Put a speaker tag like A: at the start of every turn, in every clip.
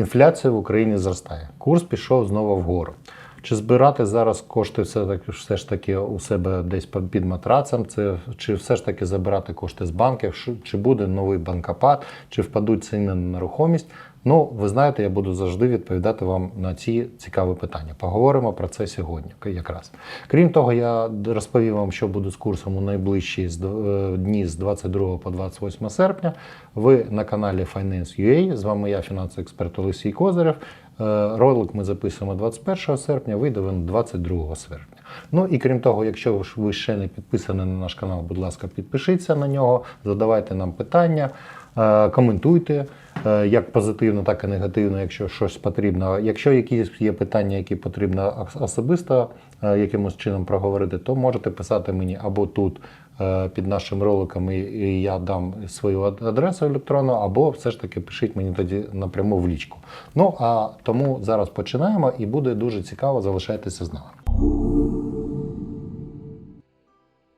A: Інфляція в Україні зростає. Курс пішов знову вгору. Чи збирати зараз кошти все так все ж таки у себе десь під- матрацем? Це чи все ж таки забирати кошти з банків? Чи буде новий банкопад, чи впадуть ціни на нерухомість? Ну, ви знаєте, я буду завжди відповідати вам на ці цікаві питання. Поговоримо про це сьогодні, якраз. Крім того, я розповім вам, що буде з курсом у найближчі е, дні з 22 по 28 серпня. Ви на каналі Finance.ua. З вами я, фінансовий експерт Олексій Козирев. Е, Ролик ми записуємо 21 серпня, вийде він 22 серпня. Ну і крім того, якщо ви ще не підписані на наш канал, будь ласка, підпишіться на нього, задавайте нам питання, е, коментуйте як позитивно, так і негативно, якщо щось потрібно. Якщо якісь є питання, які потрібно ос- особисто е, якимось чином проговорити, то можете писати мені або тут е, під нашим роликом, і я дам свою адресу електронну, або все ж таки пишіть мені тоді напряму в лічку. Ну а тому зараз починаємо і буде дуже цікаво. Залишайтеся з нами.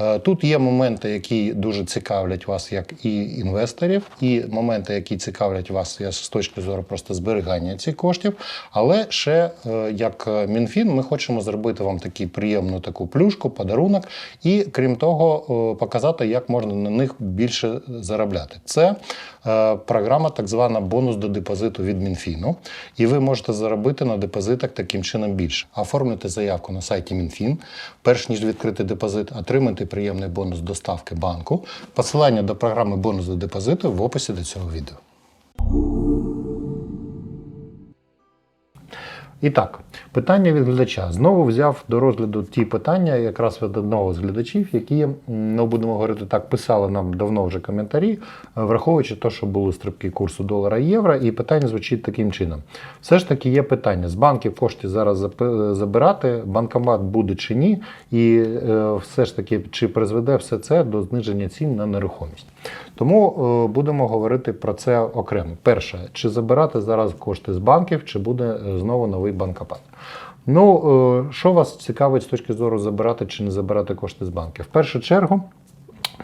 A: Е, Тут є моменти, які дуже цікавлять вас як і інвесторів, і моменти, які цікавлять вас з точки зору просто зберігання цих коштів. Але ще е, як е, МінФін, ми хочемо зробити вам таку приємну таку плюшку, подарунок, і крім того, показати, як можна на них більше заробляти. Це програма, так звана бонус до депозиту від Мінфіну. І ви можете заробити на депозитах таким чином більше. Оформити заявку на сайті Мінфін, перш ніж відкрити депозит, отримати приємний бонус доставки банку. Посилання до програми бонус до депозиту в описі до цього відео. І так, питання від глядача. Знову взяв до розгляду ті питання, якраз від одного з глядачів, які, ну будемо говорити так, писали нам давно вже коментарі, е, враховуючи те, що були стрибки курсу долара і євро, і питання звучить таким чином. Все ж таки є питання: з банків кошти зараз забирати, банкомат буде чи ні, і е, все ж таки, чи призведе все це до зниження цін на нерухомість. Тому е, будемо говорити про це окремо. Перше, чи забирати зараз кошти з банків, чи буде знову новий банкопад. Ну, е, що вас цікавить з точки зору забирати чи не забирати кошти з банків? В першу чергу.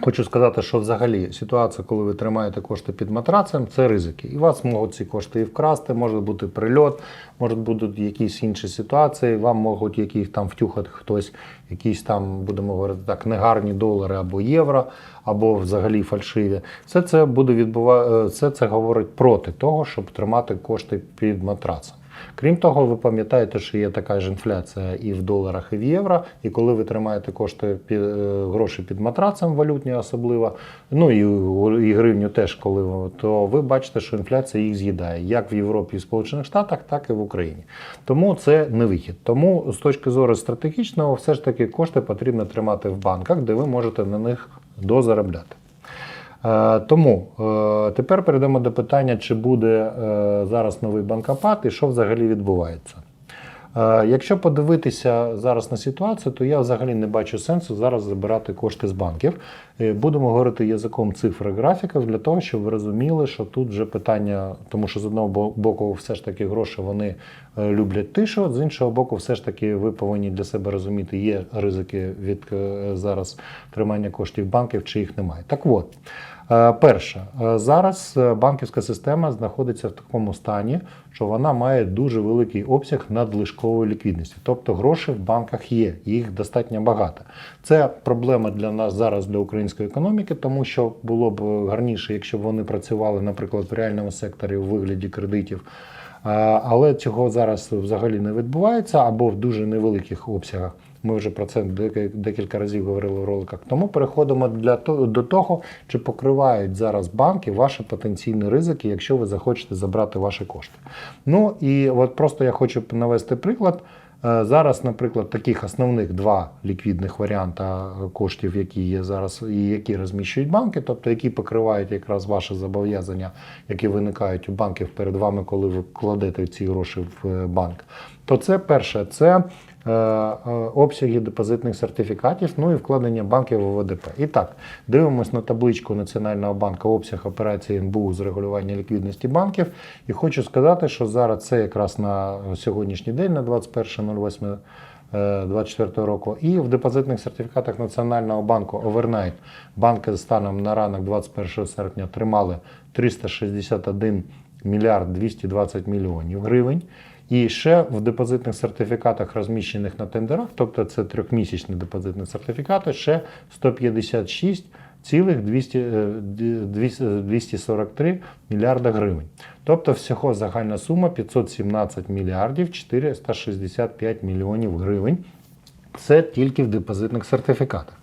A: Хочу сказати, що взагалі ситуація, коли ви тримаєте кошти під матрацем, це ризики. І вас можуть ці кошти і вкрасти, може бути прильот, можуть бути якісь інші ситуації, вам можуть яких там втюхати хтось, якісь там, будемо говорити так, негарні долари або євро, або взагалі фальшиві. Все це буде відбува... все це говорить проти того, щоб тримати кошти під матрацем. Крім того, ви пам'ятаєте, що є така ж інфляція і в доларах, і в євро. І коли ви тримаєте кошти під е, гроші під матрацем, валютні особливо, ну і, і гривню теж, коли то ви бачите, що інфляція їх з'їдає як в Європі і Сполучених Штатах, так і в Україні. Тому це не вихід. Тому з точки зору стратегічного, все ж таки кошти потрібно тримати в банках, де ви можете на них дозаробляти. Е, Тому е, тепер перейдемо до питання, чи буде е, зараз новий банкопад і що взагалі відбувається. Е, Якщо подивитися зараз на ситуацію, то я взагалі не бачу сенсу зараз забирати кошти з банків. Е, Будемо говорити язиком цифр і графіків для того, щоб ви розуміли, що тут вже питання, тому що з одного боку, все ж таки гроші вони е, люблять тишу, з іншого боку, все ж таки ви повинні для себе розуміти, є ризики від зараз тримання коштів банків, чи їх немає. Так от. Е, Перше, е, зараз е, банківська система знаходиться в такому стані, що вона має дуже великий обсяг надлишкової ліквідності. Тобто гроші в банках є, їх достатньо багато. Це проблема для нас зараз для української економіки, тому що було б гарніше, якщо б вони працювали, наприклад, в реальному секторі у вигляді кредитів. Але цього зараз взагалі не відбувається або в дуже невеликих обсягах. Ми вже про це декілька разів говорили в роликах. Тому переходимо для того, до того, чи покривають зараз банки ваші потенційні ризики, якщо ви захочете забрати ваші кошти. Ну і от просто я хочу навести приклад. Е, Зараз, наприклад, таких основних два ліквідних варіанта коштів, які є зараз, і які розміщують банки, тобто які покривають якраз ваші зобов'язання, які виникають у банків перед вами, коли ви кладете ці гроші в е, банк. То це перше, це е, е, обсяги депозитних сертифікатів, ну і вкладення банків у ВДП. І так, дивимось на табличку Національного банку обсяг операцій НБУ з регулювання ліквідності банків. І хочу сказати, що зараз це якраз на сьогоднішній день, на 21.08. 2024 року. І в депозитних сертифікатах Національного банку Overnight банки станом на ранок 21 серпня тримали 361 мільярд 220 мільйонів гривень. І ще в депозитних сертифікатах, розміщених на тендерах, тобто це трьохмісячні депозитні сертифікати, ще 156 цілих 200, е, 200, 243 мільярда гривень. Тобто всього загальна сума 517 мільярдів 465 мільйонів гривень. Це тільки в депозитних сертифікатах.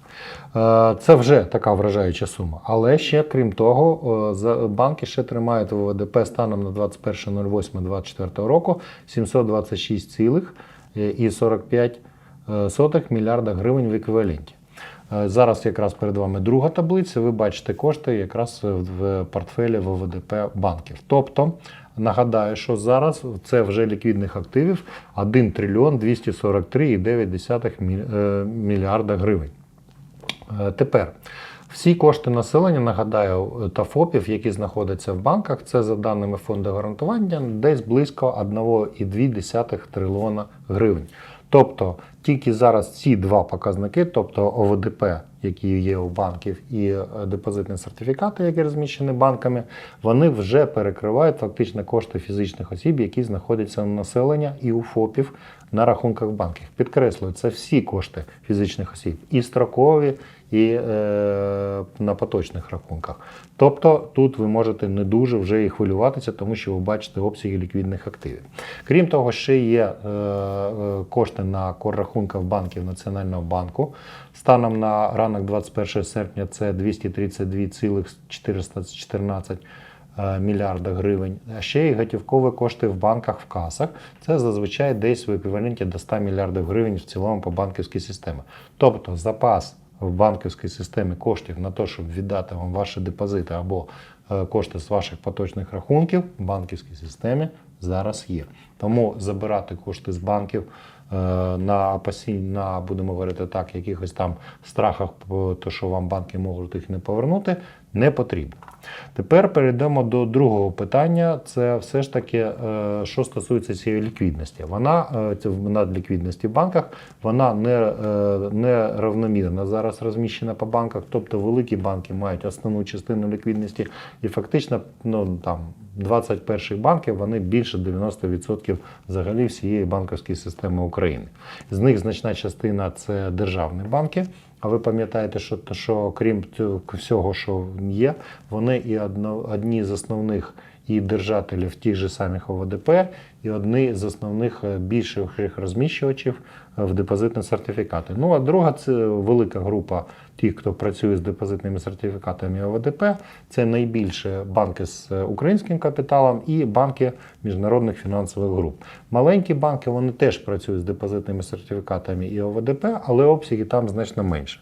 A: Е, Це вже така вражаюча сума. Але ще крім того, е, банки ще тримають в ОВДП станом на 21.08.24 року 726,45 е, мільярда гривень в еквіваленті. Зараз якраз перед вами друга таблиця. Ви бачите кошти якраз в портфелі ВВДП банків. Тобто, нагадаю, що зараз це вже ліквідних активів 1 трильйон 243,9 е, мільярда гривень. Е, Тепер всі кошти населення, нагадаю, та ФОПів, які знаходяться в банках, це за даними фонду гарантування, десь близько 1,2 трильйона гривень. Тобто тільки зараз ці два показники, тобто ОВДП, які є у банків, і е, депозитні сертифікати, які розміщені банками, вони вже перекривають фактично кошти фізичних осіб, які знаходяться у населення і у ФОПів на рахунках банків. Підкреслюю, це всі кошти фізичних осіб, і строкові, і е, на поточних рахунках. Тобто тут ви можете не дуже вже і хвилюватися, тому що ви бачите обсяги ліквідних активів. Крім того, ще є е, е, кошти на коррахунках банків Національного банку. Станом на ранок 21 серпня це 232,414 е, мільярда гривень. А ще й готівкові кошти в банках в касах. Це зазвичай десь в еквіваленті до 100 мільярдів гривень в цілому по банківській системі. Тобто запас в банківській системі коштів на те, щоб віддати вам ваші депозити або е, кошти з ваших поточних рахунків в банківській системі зараз є. Тому забирати кошти з банків е, на на будемо говорити так, якихось там страхах, то, що вам банки можуть їх не повернути, не потрібно. Тепер перейдемо до другого питання. Це все ж таки, е, що стосується цієї ліквідності. Вона е, це в надліквідності в банках, вона не, е, не равномірно зараз розміщена по банках. Тобто великі банки мають основну частину ліквідності, і фактично ну, там 21 банки вони більше 90% взагалі всієї банківської системи України. З них значна частина це державні банки. А ви пам'ятаєте, що, що крім всього, що є, вони і одно, одні з основних і держателів тих же самих ОВДП, і одні з основних е, більших розміщувачів е, в депозитні сертифікати. Ну а друга це велика група тих, хто працює з депозитними сертифікатами ОВДП. Це найбільше банки з е, українським капіталом і банки міжнародних фінансових груп. Маленькі банки вони теж працюють з депозитними сертифікатами і ОВДП, але обсяги там значно менше.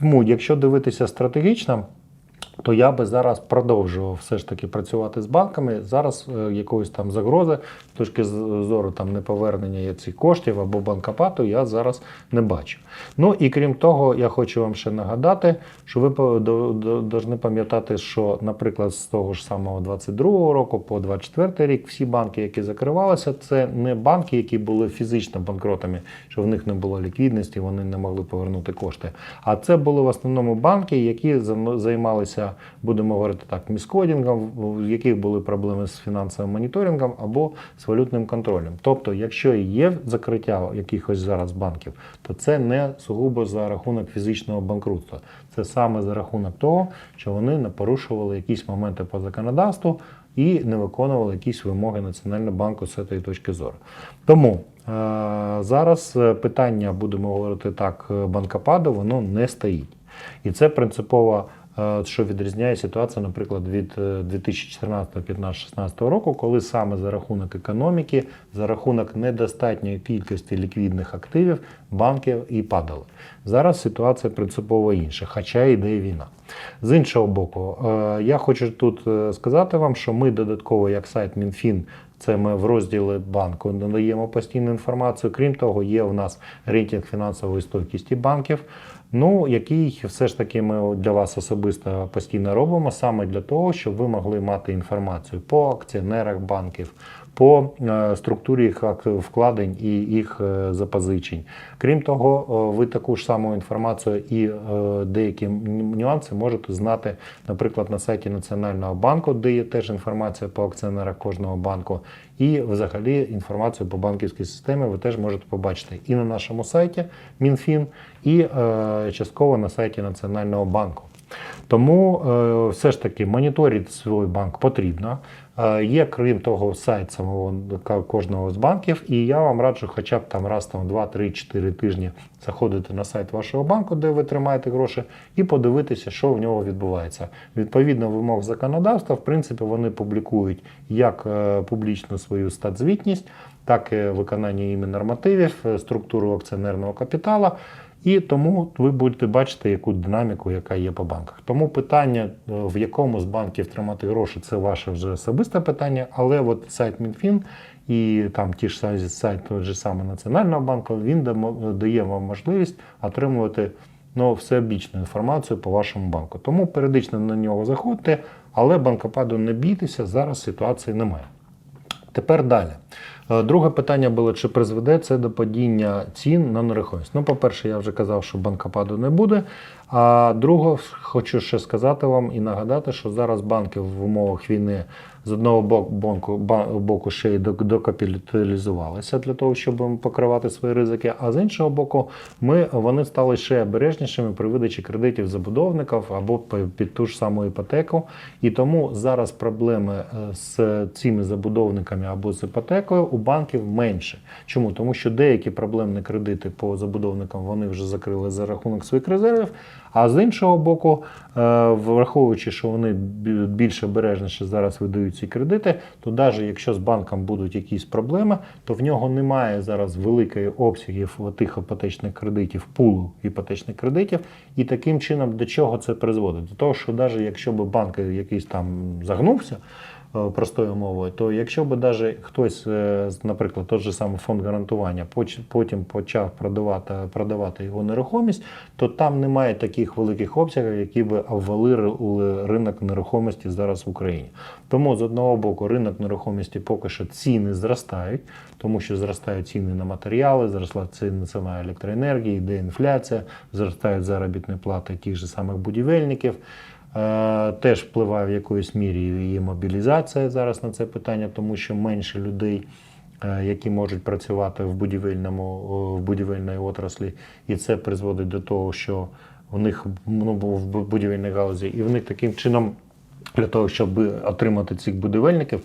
A: Тому, якщо дивитися стратегічно, то я би зараз продовжував все ж таки працювати з банками. Зараз е, якоїсь там загрози з точки зору там неповернення цих коштів або банкопату я зараз не бачу. Ну і крім того, я хочу вам ще нагадати, що ви повинні пам'ятати, що, наприклад, з того ж самого 22 року по 24 рік всі банки, які закривалися, це не банки, які були фізично банкротами, що в них не було ліквідності, вони не могли повернути кошти. А це були в основному банки, які зам- займалися, будемо говорити так, міскодінгом, в яких були проблеми з фінансовим моніторингом або з валютним контролем. Тобто, якщо є закриття якихось зараз банків, то це не сугубо за рахунок фізичного банкрутства. Це саме за рахунок того, що вони не порушували якісь моменти по законодавству і не виконували якісь вимоги Національного банку з цієї точки зору. Тому е, зараз е, питання, будемо говорити так, е, банкопаду, воно не стоїть. І це принципово, е, що відрізняє ситуацію, наприклад, від е, 2014, 15, 16 року, коли саме за рахунок економіки, за рахунок недостатньої кількості ліквідних активів банки і падали. Зараз ситуація принципово інша, хоча йде війна. З іншого боку, е, я хочу тут е, сказати вам, що ми додатково, як сайт Мінфін, це ми в розділі банку надаємо постійну інформацію. Крім того, є у нас рейтинг фінансової стойкості банків. Ну, який все ж таки ми для вас особисто постійно робимо, саме для того, щоб ви могли мати інформацію по акціонерах банків, по е, структурі їх вкладень і їх е, запозичень. Крім того, е, ви таку ж саму інформацію і деякі нюанси можете знати, наприклад, на сайті Національного банку, де є теж інформація по акціонерах кожного банку, і взагалі інформацію по банківській системі ви теж можете побачити і на нашому сайті Мінфін, і частково на сайті Національного банку. Тому все ж таки моніторити свій банк потрібно. Е, є, крім того, сайт самого кожного з банків, і я вам раджу хоча б там раз там 2, 3, 4 тижні заходити на сайт вашого банку, де ви тримаєте гроші, і подивитися, що в нього відбувається. Відповідно вимог законодавства, в принципі, вони публікують як е, публічну свою статзвітність, так і виконання іми нормативів, е, структуру акціонерного капітала. І тому ви будете бачити яку динаміку, яка є по банках. Тому питання, е, в якому з банків тримати гроші, це ваше вже особисте питання. Але от сайт Мінфін і там ті ж самі сайт той же саме Національного банку, він дає вам можливість отримувати ну, всеобічну інформацію по вашому банку. Тому періодично на нього заходьте, але банкопаду не бійтеся, зараз ситуації немає. Тепер далі. Е, Друге питання було, чи призведе це до падіння цін на нерухомість. Ну, по-перше, я вже казав, що банкопаду не буде. А друге, хочу ще сказати вам і нагадати, що зараз банки в умовах війни з одного боку, боку ще й док- докапіталізувалися для того, щоб покривати свої ризики. А з іншого боку, ми, вони стали ще обережнішими при видачі кредитів забудовників або під ту ж саму іпотеку. І тому зараз проблеми е, з цими забудовниками або з іпотекою у банків менше. Чому? Тому що деякі проблемні кредити по забудовникам вони вже закрили за рахунок своїх резервів. А з іншого боку, е, враховуючи, що вони більш обережніше зараз видають ці кредити, то навіть якщо з банком будуть якісь проблеми, то в нього немає зараз великої обсягів тих іпотечних кредитів, пулу іпотечних кредитів. І таким чином до чого це призводить? До того, що навіть якщо б банк якийсь там загнувся, простою мовою, то якщо б навіть хтось, е, наприклад, той же самий фонд гарантування, потім почав продавати, продавати його нерухомість, то там немає таких великих обсягів, які би обвалили ринок нерухомості зараз в Україні. Тому з одного боку ринок нерухомості поки що ціни зростають, тому що зростають ціни на матеріали, зросла ціна ціна електроенергії, йде інфляція, зростають заробітні плати тих же самих будівельників. Е, Теж впливає в якоїсь мірі і мобілізація зараз на це питання, тому що менше людей, е, які можуть працювати в будівельному в будівельної отраслі, і це призводить до того, що в них ну, в будівельній галузі, і в них таким чином. Для того, щоб отримати цих будівельників,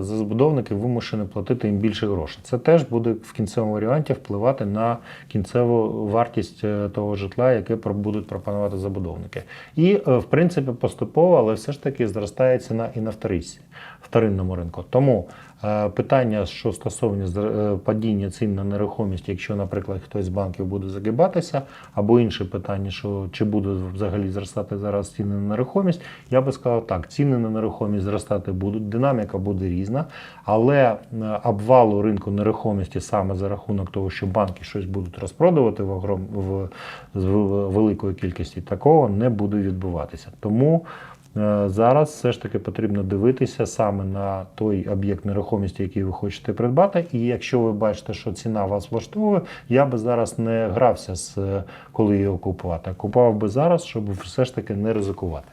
A: забудовники вимушені платити їм більше грошей. Це теж буде в кінцевому варіанті впливати на кінцеву вартість е, того житла, яке будуть пропонувати забудовники. І, е, в принципі, поступово, але все ж таки зростає ціна і на вторинці, вторинному ринку. Тому е, питання, що стосовно е, падіння цін на нерухомість, якщо, наприклад, хтось з банків буде загибатися, або інше питання, що чи будуть взагалі зростати зараз ціни на нерухомість, я би сказав так: ціни на нерухомість зростати будуть, динаміка буде різна, але е, обвалу ринку нерухомості саме за рахунок того, що банки щось будуть розпродувати в, огром, в, з великої кількості, такого не буде відбуватися. Тому Е, Зараз все ж таки потрібно дивитися саме на той об'єкт нерухомості, який ви хочете придбати. І якщо ви бачите, що ціна вас влаштовує, я би зараз не грався з коли його купувати, а купував би зараз, щоб все ж таки не ризикувати.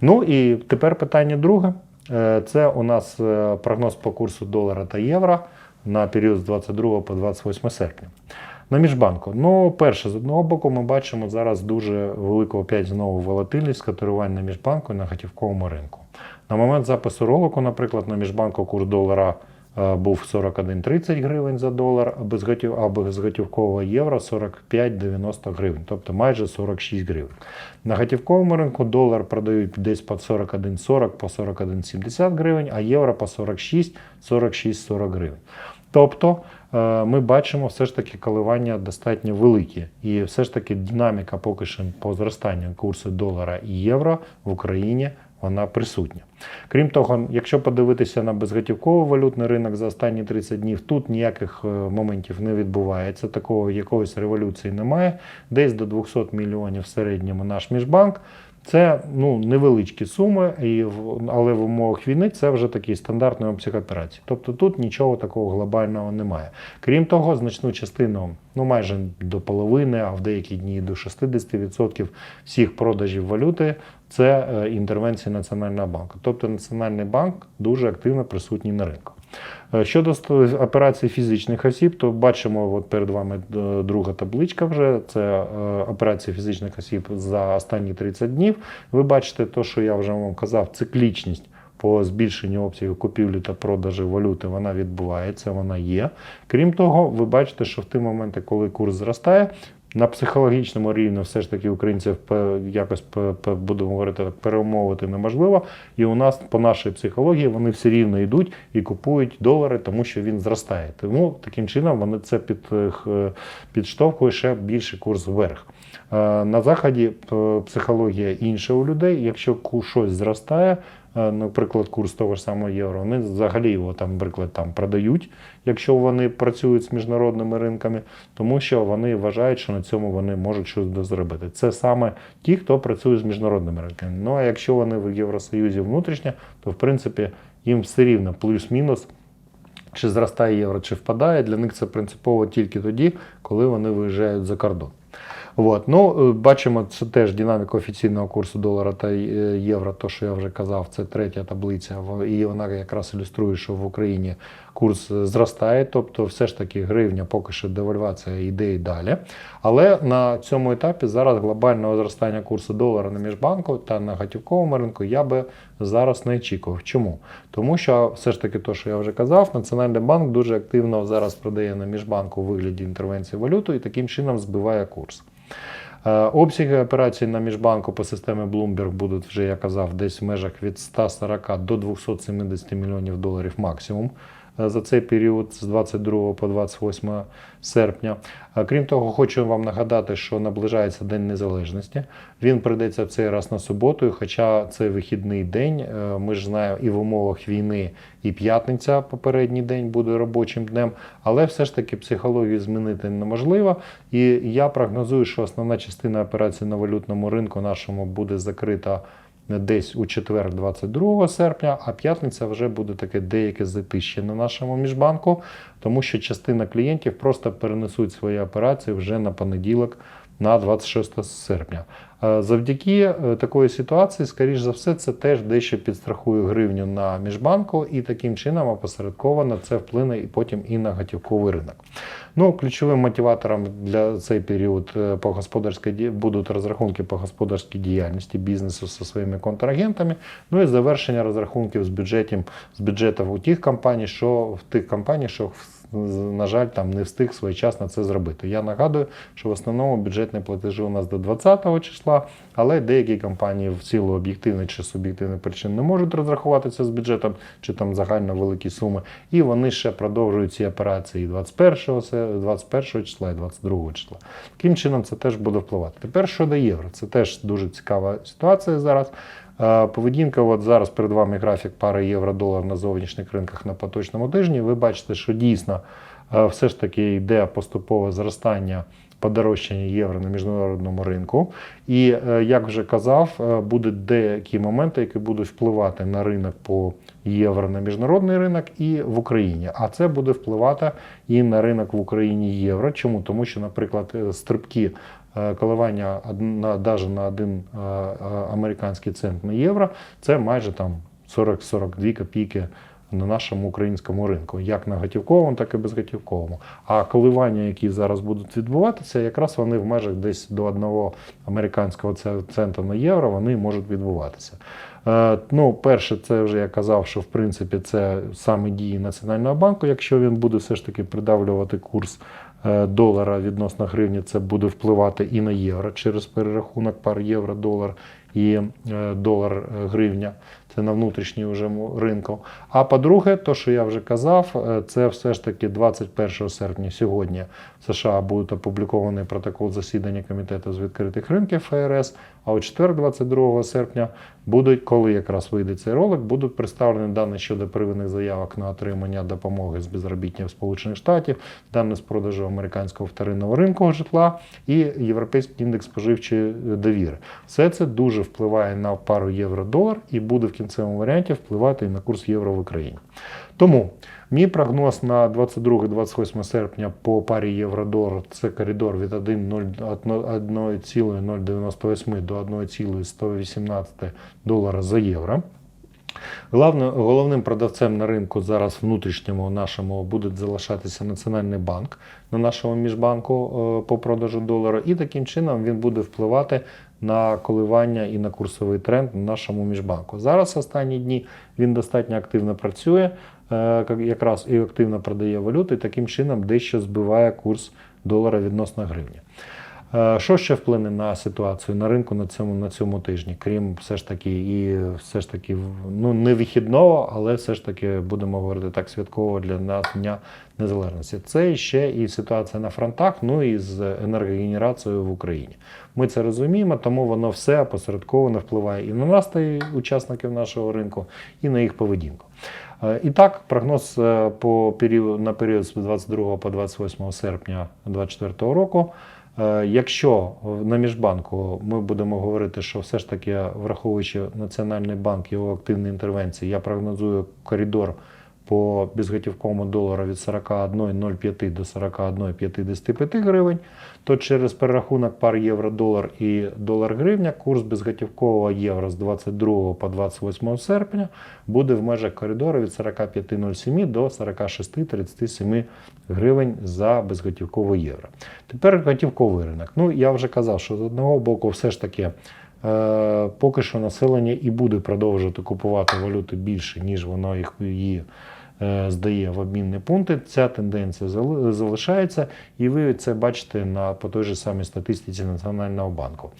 A: Ну і тепер питання друге. Е, Це у нас е, прогноз по курсу долара та євро на період з 22 по 28 серпня. На міжбанку. Ну, перше, з одного боку, ми бачимо зараз дуже велику опять знову волатильність котирувань на міжбанку і на готівковому ринку. На момент запису ролику, наприклад, на міжбанку курс долара був 41,30 гривень за долар, а без готів, а без готівкового євро 45,90 гривень, тобто майже 46 гривень. На готівковому ринку долар продають десь по 41,40 по 41,70 гривень, а євро по 46, 46,40 гривень. Тобто е, ми бачимо все ж таки коливання достатньо великі, і все ж таки динаміка поки що по зростанню курсу долара і євро в Україні вона присутня. Крім того, якщо подивитися на безготівковий валютний ринок за останні 30 днів, тут ніяких е, моментів не відбувається, такого якоїсь революції немає. Десь до 200 мільйонів в середньому наш міжбанк. Це ну, невеличкі суми, і, але в умовах війни це вже такий стандартний обсяг операцій. Тобто тут нічого такого глобального немає. Крім того, значну частину, ну майже до половини, а в деякі дні до 60% всіх продажів валюти це е, інтервенції Національного банку. Тобто Національний банк дуже активно присутній на ринку. Е, Щодо операцій фізичних осіб, то бачимо от перед вами е, друга табличка вже. Це е, операції фізичних осіб за останні 30 днів. Ви бачите, то, що я вже вам казав, циклічність по збільшенню обсягу купівлі та продажу валюти вона відбувається, вона є. Крім того, ви бачите, що в ті моменти, коли курс зростає, на психологічному рівні все ж таки українців якось будемо говорити так, перемовити неможливо. І у нас по нашій психології вони все рівно йдуть і купують долари, тому що він зростає. Тому таким чином вони це під, е, підштовхує ще більше курс вверх. Е, На заході психологія інша у людей. Якщо щось зростає, е, наприклад, курс того ж самого євро, вони взагалі його там, наприклад, там продають, якщо вони працюють з міжнародними ринками, тому що вони вважають, що на цьому вони можуть щось дозробити. Це саме ті, хто працює з міжнародними ринками. Ну а якщо вони в Євросоюзі внутрішньо, то в принципі їм все рівно плюс-мінус. Чи зростає євро, чи впадає, для них це принципово тільки тоді, коли вони виїжджають за кордон. От. Ну, е, бачимо, це теж динаміка офіційного курсу долара та е, євро, то, що я вже казав, це третя таблиця, і вона якраз ілюструє, що в Україні курс зростає, тобто все ж таки гривня, поки що девальвація йде і далі. Але на цьому етапі зараз глобального зростання курсу долара на міжбанку та на готівковому ринку я би зараз не очікував. Чому? Тому що все ж таки, то, що я вже казав, Національний банк дуже активно зараз продає на міжбанку у вигляді інтервенції валюту і таким чином збиває курс. Е, Обсяги операцій на міжбанку по системі Bloomberg будуть вже, я казав, десь в межах від 140 до 270 мільйонів доларів максимум за цей період з 22 по 28 серпня. Е, Крім того, хочу вам нагадати, що наближається День Незалежності. Він прийдеться в цей раз на суботу, хоча це вихідний день, е, ми ж знаємо і в умовах війни, і п'ятниця попередній день буде робочим днем, але все ж таки психологію змінити неможливо. І я прогнозую, що основна частина операцій на валютному ринку нашому буде закрита десь у четвер, 22 серпня, а п'ятниця вже буде таке деяке затище на нашому міжбанку, тому що частина клієнтів просто перенесуть свої операції вже на понеділок,
B: на 26 серпня. Е, Завдяки е, такої ситуації, скоріш за все, це теж дещо підстрахує гривню на міжбанку, і таким чином опосередковано це вплине і потім і на готівковий ринок. Ну, ключовим мотиватором для цей період е, по господарській будуть розрахунки по господарській діяльності бізнесу зі своїми контрагентами, ну і завершення розрахунків з бюджетів з бюджетів у тих компаній, що в тих компаній, що на жаль, там не встиг своєчасно це зробити. Я нагадую, що в основному бюджетні платежі у нас до 20 числа, але деякі компанії в силу об'єктивних чи суб'єктивних причин не можуть розрахуватися з бюджетом, чи там загально великі суми, і вони ще продовжують ці операції 21, се- 21 числа і 22 числа. Таким чином це теж буде впливати. Тепер щодо євро, це теж дуже цікава ситуація зараз. Поведінка, от зараз перед вами графік пари євро-долар на зовнішніх ринках на поточному тижні. Ви бачите, що дійсно е, все ж таки йде поступове зростання подорожчання євро на міжнародному ринку. І е, як вже казав, е, будуть деякі моменти, які будуть впливати на ринок по євро на міжнародний ринок і в Україні. А це буде впливати і на ринок в Україні євро. Чому? Тому що, наприклад, стрибки коливання на навіть на один е, е, американський цент на євро, це майже там 40-42 копійки на нашому українському ринку, як на готівковому, так і безготівковому. А коливання, які зараз будуть відбуватися, якраз вони в межах десь до одного американського цента на євро вони можуть відбуватися. Е, Ну, перше, це вже я казав, що в принципі це саме дії Національного банку. Якщо він буде все ж таки придавлювати курс е, долара відносно гривні, це буде впливати і на євро через перерахунок пар євро-долар і е, долар-гривня. Це на внутрішній вже ринку. А по-друге, то, що я вже казав, е, це все ж таки 21 серпня сьогодні в США буде опублікований протокол засідання комітету з відкритих ринків ФРС. А у четвер, 22 серпня, будуть, коли якраз вийде цей ролик, будуть представлені дані щодо первинних заявок на отримання допомоги з безробіття в Сполучених Штатів, дані з продажу американського вторинного ринку житла і європейський індекс споживчої довіри. Все це дуже впливає на пару євро-долар і буде в кінцевому варіанті впливати і на курс євро в Україні. Тому мій прогноз на 22-28 серпня по парі євро-долар це коридор від 1,098 до 1,118 долара за євро. Головним продавцем на ринку зараз внутрішньому нашому буде залишатися Національний банк на нашому міжбанку е, по продажу долара, і таким чином він буде впливати на коливання і на курсовий тренд на нашому міжбанку. Зараз останні дні він достатньо активно працює, якраз і активно продає валюту, і таким чином дещо збиває курс долара відносно гривні. Е, Що ще вплине на ситуацію на ринку на цьому, на цьому тижні, крім все ж таки, і все ж таки, ну не вихідного, але все ж таки будемо говорити так святково для нас Дня Незалежності. Це ще і ситуація на фронтах, ну і з енергогенерацією в Україні. Ми це розуміємо, тому воно все опосередковано впливає і на нас, та й учасників нашого ринку, і на їх поведінку. Е, І так, прогноз е, по період, на період з 22 по 28 серпня 2024 року. Е, Якщо на міжбанку ми будемо говорити, що все ж таки, враховуючи Національний банк його активні інтервенції, я прогнозую коридор по безготівковому долару від 41,05 до 41,55 гривень, то через перерахунок пар євро-долар і долар-гривня курс безготівкового євро з 22 по 28 серпня буде в межах коридору від 45,07 до 46,37 гривень за безготівковий євро. Тепер готівковий ринок. Ну, я вже казав, що з одного боку, все ж таки. Е, поки що населення і буде продовжувати купувати валюту більше, ніж воно їх її здає в обмінні пункти. Ця тенденція зали- залишається, і ви це бачите на по той же самій статистиці Національного банку.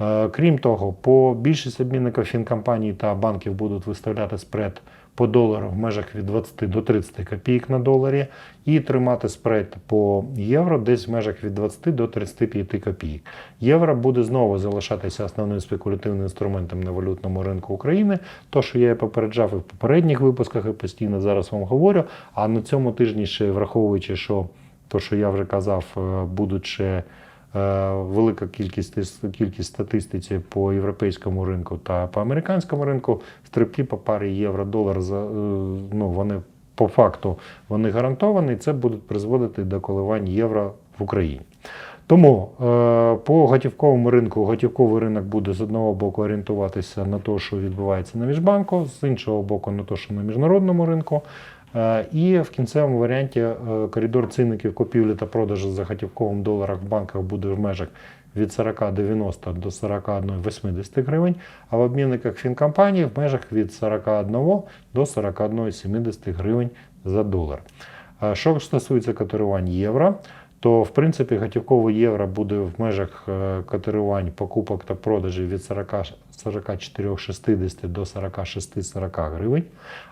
B: Е, Крім того, по більшість обмінників фінкомпаній та банків будуть виставляти спред по долару в межах від 20 до 30 копійок на доларі і тримати спред по євро десь в межах від 20 до 35 копійок. Євро буде знову залишатися основним спекулятивним інструментом на валютному ринку України. То, що я і попереджав і в попередніх випусках, і постійно зараз вам говорю. А на цьому тижні ще враховуючи, що то, що я вже казав, е, будуть ще велика кількість, кількість статистиці по європейському ринку та по американському ринку, стрибки по парі євро-долар е, ну, вони по факту вони гарантовані, це будуть призводити до коливань євро в Україні. Тому е, по готівковому ринку готівковий ринок буде з одного боку орієнтуватися на те, що відбувається на міжбанку, з іншого боку, на те, що на міжнародному ринку. Е, І в кінцевому варіанті е, коридор цінників купівлі та продажу за готівковим доларах в банках буде в межах від 40,90 до 41,80 гривень, а в обмінниках фінкомпанії в межах від 41 до 41,70 гривень за долар. Е, Що стосується котирувань євро, то в принципі готівковий євро буде в межах е, котирувань покупок та продажів від 40 44,60 до 46,40 гривень.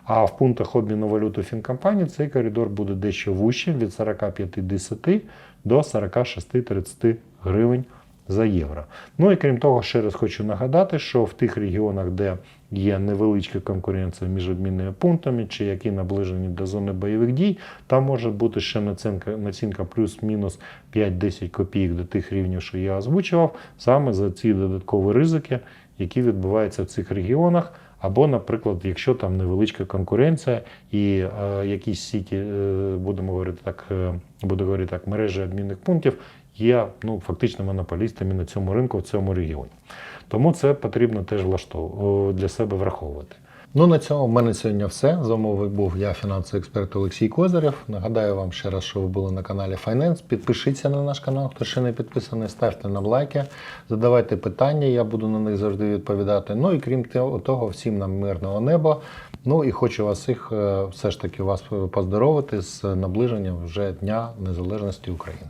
B: А в пунктах обміну валюти фінкомпанії цей коридор буде дещо вущим від 45,10 до 46,30 гривень за євро. Ну і крім того, ще раз хочу нагадати, що в тих регіонах, де є невеличка конкуренція між обмінними пунктами, чи які наближені до зони бойових дій, там може бути ще націнка, націнка плюс-мінус 5-10 копійок до тих рівнів, що я озвучував, саме за ці додаткові ризики, які відбуваються в цих регіонах. Або, наприклад, якщо там невеличка конкуренція і е, якісь сіті, е, будемо говорити так, е, буду говорити так, мережі обмінних пунктів є ну, фактично монополістами на цьому ринку в цьому регіоні. Тому це потрібно теж влаштов... для себе враховувати.
A: Ну, на цьому в мене сьогодні все. З вами був я, фінансовий експерт Олексій Козирєв. Нагадаю вам ще раз, що ви були на каналі Finance. Підпишіться на наш канал, хто ще не підписаний, ставте нам лайки, задавайте питання, я буду на них завжди відповідати. Ну і крім того- всім нам мирного неба. Ну і хочу вас всіх е, все ж таки вас поздоровити з наближенням вже Дня Незалежності України.